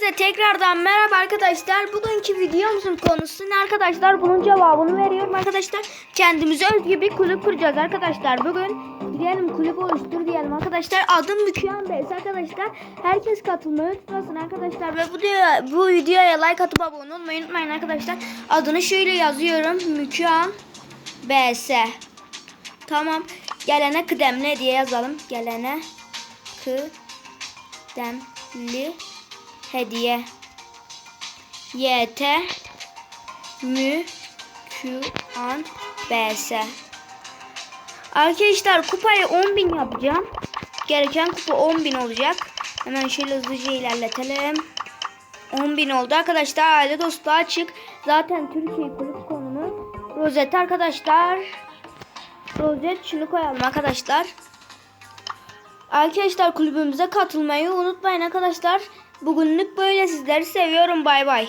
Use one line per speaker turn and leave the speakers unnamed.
Hepinize tekrardan merhaba arkadaşlar. Bugünkü videomuzun konusu ne arkadaşlar? Bunun cevabını veriyorum arkadaşlar. Kendimize özgü bir kulüp kuracağız arkadaşlar. Bugün diyelim kulüp oluştur diyelim arkadaşlar. Adım Müküyan Bey'si arkadaşlar. Herkes katılmayı unutmasın arkadaşlar. Ve bu, bu videoya like atıp abone olmayı unutmayın arkadaşlar. Adını şöyle yazıyorum. Müküyan BS. Tamam. Gelene kıdemli diye yazalım. Gelene kıdemli hediye. YT mü Q an BS. Arkadaşlar kupayı 10.000 yapacağım. Gereken kupa 10.000 olacak. Hemen şöyle hızlıca ilerletelim. 10.000 oldu arkadaşlar. Aile dostu açık. Zaten Türkiye kulüp konumu. Rozet arkadaşlar. Rozet şunu koyalım arkadaşlar. Arkadaşlar kulübümüze katılmayı unutmayın arkadaşlar. Bugünlük böyle sizleri seviyorum. Bay bay.